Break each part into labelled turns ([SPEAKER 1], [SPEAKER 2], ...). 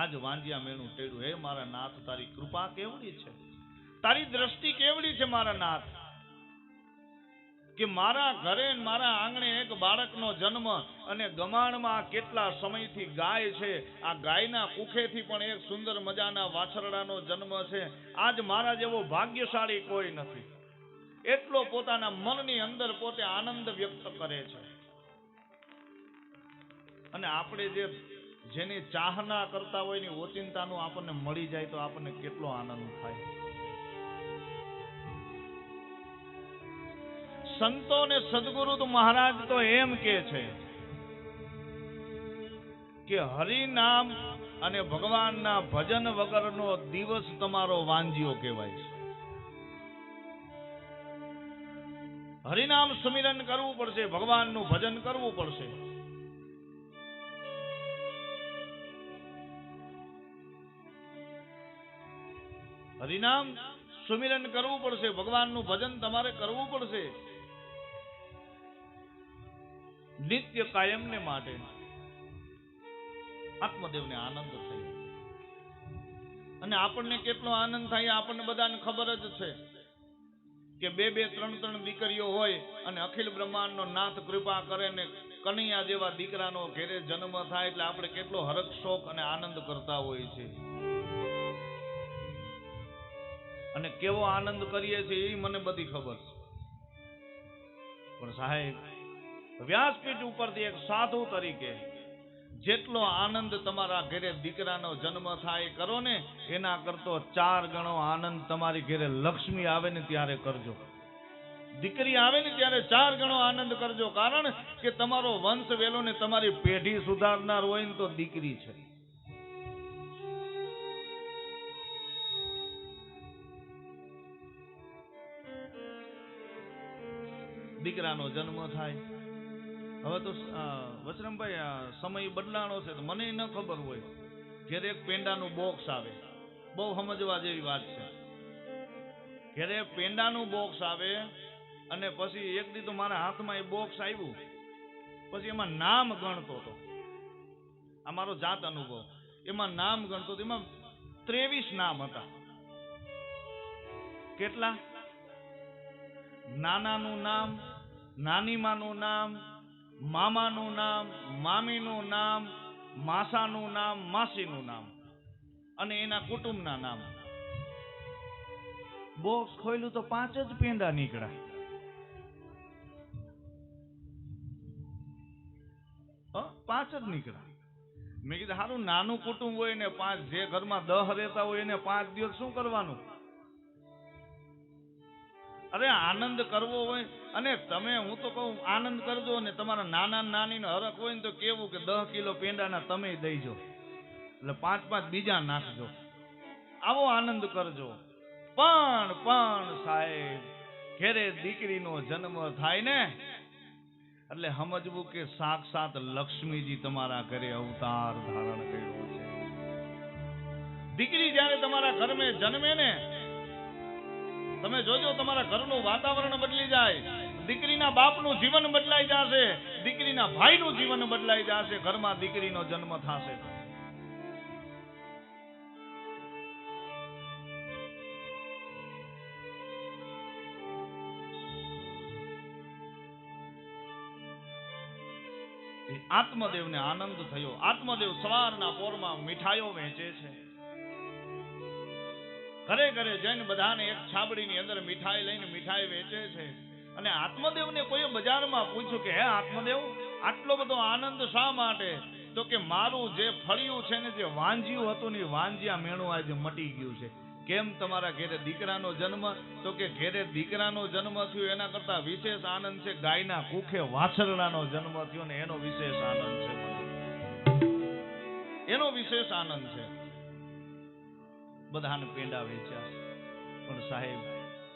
[SPEAKER 1] આજ વાંજિયા મેણું ટેડું. હે મારા નાથ, તારી કૃપા કેવડી છે? તારી દ્રષ્ટિ કેવડી છે મારા નાથ? કે મારા ઘરે મારા આંગણે એક બાળકનો જન્મ અને ગમાણમાં કેટલા સમયથી ગાય છે, આ ગાયના કુખેથી પણ એક સુંદર મજાના વાછરડાનો જન્મ છે. આજ મારા જેવો ભાગ્યશાળી કોઈ નથી. એટલો પોતાના મનની અંદર પોતે આનંદ વ્યક્ત કરે છે. અને આપણે જે જેની ચાહના કરતા હોયની ઓચિંતાનું આપણને મળી જાય તો આપણને કેટલો આનંદ થાય. સંતો ને સદગુરુ મહારાજ તો એમ કે છે કે હરિનામ અને ભગવાનના ભજન વગરનો દિવસ તમારો વાંજ્યો કહેવાય છે. હરિનામ સુમિરન કરવું પડશે, ભગવાનનું ભજન કરવું પડશે. હરિનામ સુમિરન કરવું પડશે. ભગવાનનું ભજન તમારે કરવું પડશે. નિત્ય કાયમને માટે આત્મદેવને આનંદ થયો. અને આપણને કેટલો આનંદ થાય આપણને બધાને ખબર જ છે કે બે બે ત્રણ ત્રણ દીકરીઓ હોય અને અખિલ બ્રહ્માંડનો નાથ કૃપા કરે ને કનૈયા જેવા દીકરાનો ઘેરે જન્મ થાય એટલે આપણે કેટલો હરખ શોખ અને આનંદ કરતા હોઈએ છે. અને કેવો આનંદ કરીએ છીએ એ મને બધી ખબર છે. પણ સાહેબ, વ્યાસપીઠ ઉપરથી એક સાધુ તરીકે જેટલો આનંદ તમારા ઘરે દીકરાનો જન્મ થાય કરો ને, એના કરતો ચાર ગણો આનંદ તમારી ઘરે લક્ષ્મી આવે ને ત્યારે કરજો. દીકરી આવે ને ત્યારે ચાર ગણો આનંદ કરજો. કારણ કે તમારો વંશ વેલો ને તમારી પેઢી સુધારનાર હોય ને તો દીકરી છે. દીકરાનો જન્મ થાય. હવે તો વચરામભાઈ સમય બદલાણો છે તો મને ન ખબર હોય. જ્યારે એક પેંડાનું બોક્સ આવે. બહુ સમજવા જેવી વાત છે. જ્યારે પેંડાનું બોક્સ આવે અને પછી એક દી તો મારા હાથમાં એ બોક્સ આવ્યું. પછી એમાં નામ ગણતો હતો. આ મારો જાત અનુભવ. એમાં નામ ગણતો હતો. એમાં ત્રેવીસ નામ હતા. કેટલા? નાનાનું નામ નાનીમાનું નામ, મામાનું નામ, મામીનું નામ, માસાનું નામ, માસીનું નામ અને એના કુટુંબના નામ. બોક્સ ખોલ્યું તો પાંચ જ પેંડા નીકળ્યા? પાંચ જ નીકળ્યા. મેં કીધું સારું નાનું કુટુંબ હોય ને પાંચ, જે ઘરમાં દહ રહેતા હોય એને પાંચ દિવસ શું કરવાનું? અરે આનંદ કરવો હોય અને તમે, હું તો કહું, આનંદ કરજો ને તમારા નાના નાની હરખ હોય ને તો કેવું કે દસ કિલો પેંડાના તમે દઈજો એટલે પાંચ પાંચ બીજા નાખજો. આવો આનંદ કરજો. પણ પણ સાહેબ, ઘેરે દીકરીનો જન્મ થાય ને, એટલે સમજવું કે સાક્ષાત લક્ષ્મીજી તમારા ઘરે અવતાર ધારણ કર્યો છે. દીકરી જ્યારે તમારા ઘરમાં જન્મે ને તમે જોજો, તમારા ઘરનું વાતાવરણ બદલી જાય. દીકરીના બાપનું જીવન બદલાઈ જશે. દીકરીના ભાઈનું જીવન બદલાઈ જશે. ઘરમાં દીકરીનો જન્મ થશે. આત્મદેવને આનંદ થયો. આત્મદેવ સવારના પોરમાં મીઠાઈઓ વહેંચે છે. ઘરે ઘરે જઈને બધાને એક છાબડીની અંદર મીઠાઈ લઈને મીઠાઈ વેચે છે. અને આત્મદેવને કોઈ બજારમાં પૂછ્યું કે, હે આત્મદેવ, આટલો બધો આનંદ શા માટે? તો કે, મારું જે ફળિયું છે ને, જે વાંજિયું હતું ને વાંજિયા મેણું આજે મટી ગયું છે. કેમ તમારા ઘેરે દીકરાનો જન્મ? તો કે, ઘેરે દીકરાનો જન્મ થયો, એના કરતા વિશેષ આનંદ છે. ગાયના કુખે વાછરડાનો જન્મ થયો ને, એનો વિશેષ આનંદ છે. એનો વિશેષ આનંદ છે. બધાને પેંડા વેચ્યા. પણ સાહેબ,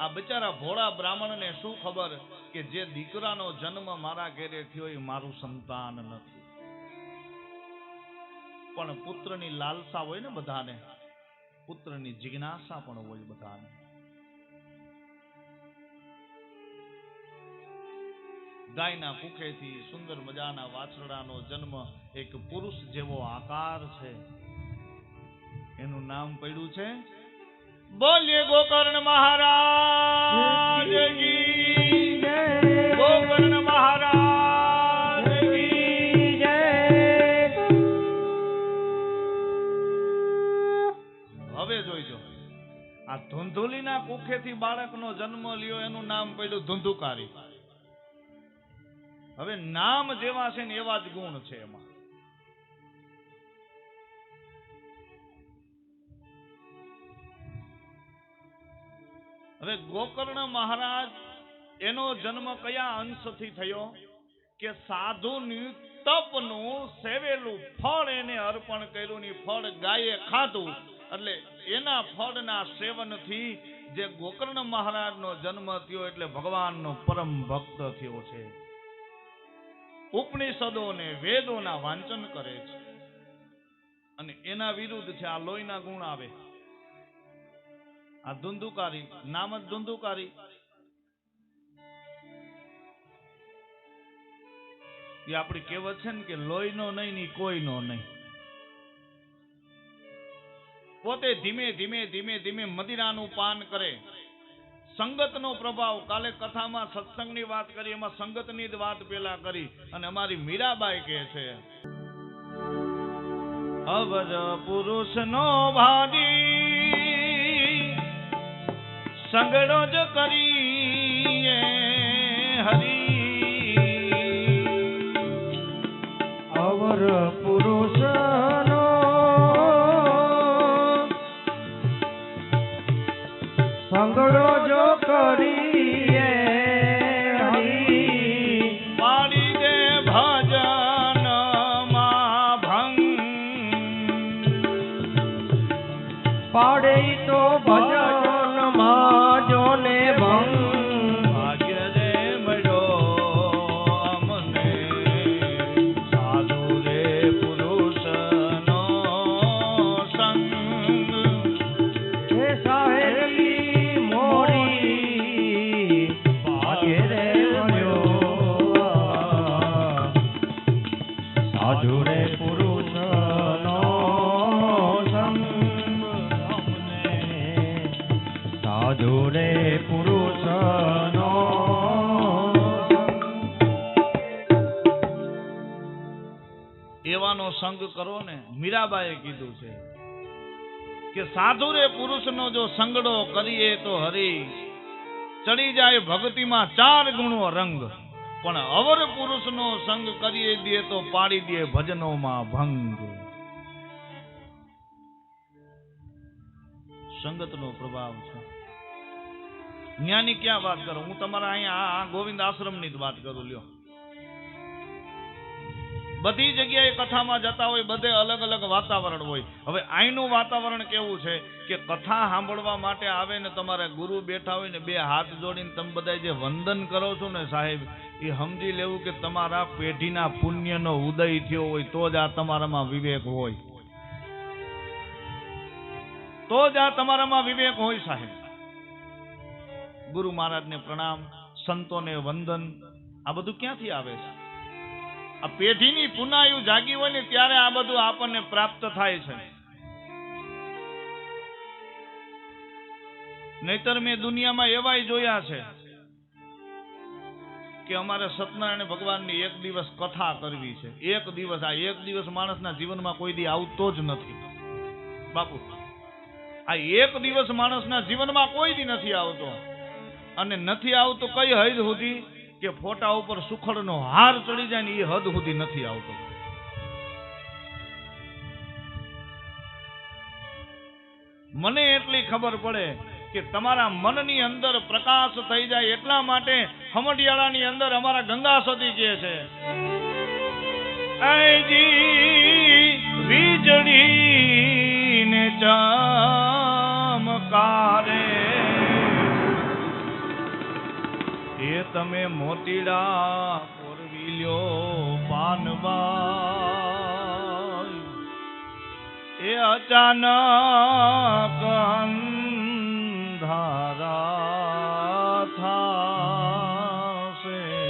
[SPEAKER 1] આ બિચારા ભોળા બ્રાહ્મણને શું ખબર કે જે દીકરાનો જન્મ મારા ઘેરે થયો એ મારું સંતાન નથી. પણ પુત્રની લાલસા હોય ને બધાને, પુત્રની જિજ્ઞાસા પણ હોય બધાને. ગાયના કુખેથી સુંદર મજાના વાછરડાનો જન્મ એક પુરુષ જેવો આકાર છે. એનું નામ પડ્યું છે? બોલીએ ગોકર્ણ મહારાજ ગોકર્ણ મહારાજ હવે જોઈજો. આ ધુંધુલીના કુખેથી બાળકનો જન્મ લ્યો એનું નામ પડ્યું ધુંધુકારી. હવે નામ જેવા છે ને એવા જ ગુણ છે એમાં. હવે ગોકર્ણ મહારાજ, એનો જન્મ કયા અંશથી થયો? કે સાધુની તપનું સેવેલું ફળ એને અર્પણ કર્યું ફળ ગાયે ખાધું? એટલે એના ફળના સેવનથી જે ગોકર્ણ મહારાજનો જન્મ થયો એટલે ભગવાનનો પરમ ભક્ત થયો છે. ઉપનિષદો ને વેદોના વાંચન કરે છે. અને એના વિરુદ્ધ છે, આ લોહીના ગુણ આવે. આ ધુંધુકારી, નામ જ ધુંધુકારી. એ આપણી કહેવત છે ને કે લોહીનો નહીં ની કોઈનો નહીં. પોતે ધીમે ધીમે ધીમે ધીમે મદિરાનું પાન કરે. સંગતનો પ્રભાવ કાલે કથામાં સત્સંગની વાત કરી, એમાં સંગતની જ વાત પેલા કરી અને અમારી મીરાબાઈ કહે છે અવર પુરુષનો ભાડી સંગડો જ કરીએ હરી.
[SPEAKER 2] અવર પુરુષનો
[SPEAKER 1] રે પુરુષનો. એવાનો સંગ કરો ને મીરાબાએ કીધું છે કે સાધુ પુરુષનો જો સંગડો કરીએ તો હરી, ચડી જાય ભક્તિમાં ચાર ગુણો રંગ. પણ અવર પુરુષનો સંગ કરીએ દે તો પાડી દે ભજનોમાં ભંગ. સંગતનો પ્રભાવ છે. જ્ઞાની ક્યાં વાત કરો? હું તમારા અહીંયા આ- ગોવિંદ આશ્રમની જ વાત કરું, લ્યો. બધી જગ્યાએ કથામાં જતા હોય, બધે અલગ અલગ વાતાવરણ હોય. હવે અહીંનું વાતાવરણ કેવું છે કે કથા સાંભળવા માટે આવે ને તમારે ગુરુ બેઠા હોય ને બે હાથ જોડીને તમે બધા જે વંદન કરો છો ને સાહેબ, એ સમજી લેવું કે તમારા પેઢીના પુણ્યનો ઉદય થયો હોય, તો જ આ તમારામાં વિવેક હોય. તો જ આ તમારામાં વિવેક હોય સાહેબ. ગુરુ મહારાજને પ્રણામ, સંતોને વંદન. આ બધું ક્યાંથી આવે છે? આ પેઢીની પુનાયુ જાગી હોય ને ત્યારે આ બધું આપણને પ્રાપ્ત થાય છે. નહીતર મેં દુનિયામાં એવાય જોયા છે કે અમારે સત્યનારાયણ ભગવાનની એક દિવસ કથા કરવી છે. એક દિવસ, આ એક દિવસ માણસના જીવનમાં કોઈ દી આવતો જ નથી. બાપુ, આ એક દિવસ માણસના જીવનમાં કોઈ દી નથી આવતો. અને નથી આવતો કઈ હદ સુધી કે ફોટા ઉપર સુખડનો હાર ચડી જાય ને એ હદ સુધી નથી આવતો. મને એટલી ખબર પડે કે તમારા મનની અંદર પ્રકાશ થઈ જાય એટલા માટે હમડિયાળાની અંદર અમારા ગંગા સતી કહે છે. વીજળી ને ચમકારે તમે મોતીડા પોરવી લ્યો પાનવા એ અચાનક અંધારા થાશે.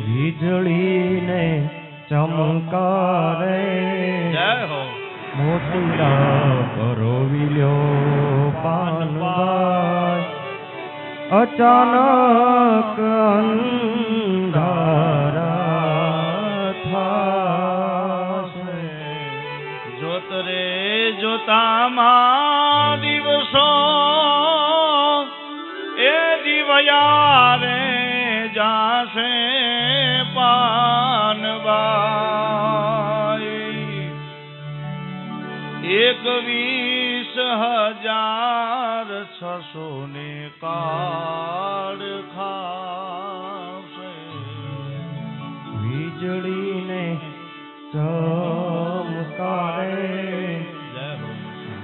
[SPEAKER 2] વીજળીને ચમકારે.
[SPEAKER 1] જય હો.
[SPEAKER 2] મોતીડા પરોવી લ્યો પાનવાય અચાનક અંધારા થાશે.
[SPEAKER 1] જોત રે જોતામાં દિવસો એ દિવયારે જાશે પાનબાઈ. એકવીસ હજાર છસો ને કાળ ખાશે
[SPEAKER 2] વીજળીને ચમકારે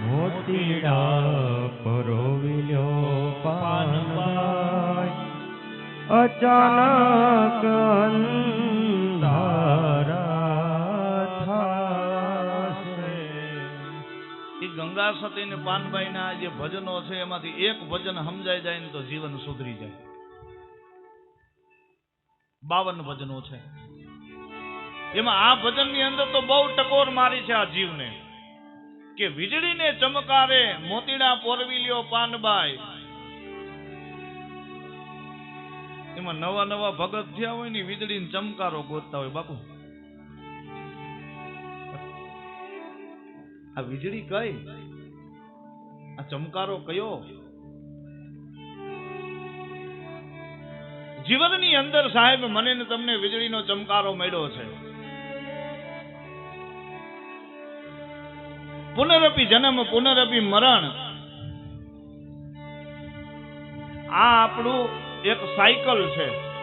[SPEAKER 2] મોતીડા પરોવી પાન અચાનક
[SPEAKER 1] એ ગંગા સતી ને પાનભાઈ ના જે ભજનો છે, એમાંથી એક ભજન સમજાઈ જાય ને તો જીવન સુધરી જાય. બાવન ભજનો છે. એમાં આ ભજનની અંદર તો બહુ ટકોર મારી છે આ જીવને. કે વીજળીને ચમકારે, મોતીડા પોરવી લ્યો પાનબાઈ. એમાં નવા નવા ભગત થયા હોય ને વીજળીને ચમકારો ગોતતા હોય, બાપુ. આ વીજળી કઈ? આ ચમકારો કયો? જીવનની અંદર સાહેબ મને ને તમને વીજળીનો ચમકારો મળ્યો છે. પુનરપી જન્મ, પુનરપી મરણ. આ આપણું એક સાયકલ છે.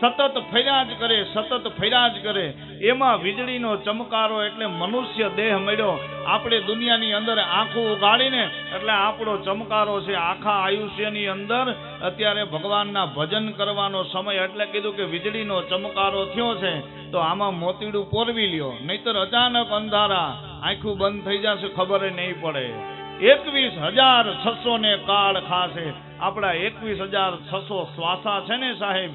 [SPEAKER 1] સતત ફર્યા જ કરે, સતત ફર્યા જ કરે. એમાં વીજળીનો ચમકારો એટલે મનુષ્ય દેહ મળ્યો. આપણે દુનિયાની અંદર આંખો ઉગાડીને, એટલે આપણો ચમકારો છે આખા આયુષ્યની અંદર. અત્યારે ભગવાનના ભજન કરવાનો સમય એટલે કીધું કે વીજળીનો ચમકારો થયો છે, તો આમાં મોતીડું પોરવી લ્યો. નહીતર અચાનક અંધારા, આંખું બંધ થઈ જશે, ખબર નહીં પડે. એકવીસ હજાર છસો ને કાળ ખાશે. આપણા એકવીસ હજાર છસો શ્વાસા છે ને સાહેબ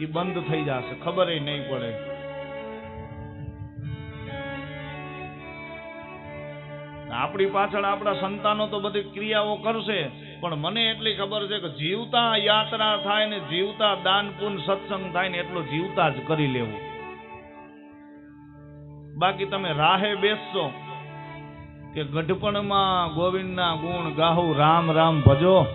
[SPEAKER 1] એ બંધ થઈ જશે, ખબર નહીં પડે. આપણી પાછળ આપણા સંતાનો તો બધી ક્રિયાઓ કરશે. પણ મને એટલી ખબર છે કે જીવતા યાત્રા થાય ને જીવતા દાન પુન સત્સંગ થાય ને એટલું જીવતા જ કરી લેવું. બાકી તમે રાહે બેસશો કે ગઢપણમાં ગોવિંદના ગુણ ગાહુ રામ રામ ભજો.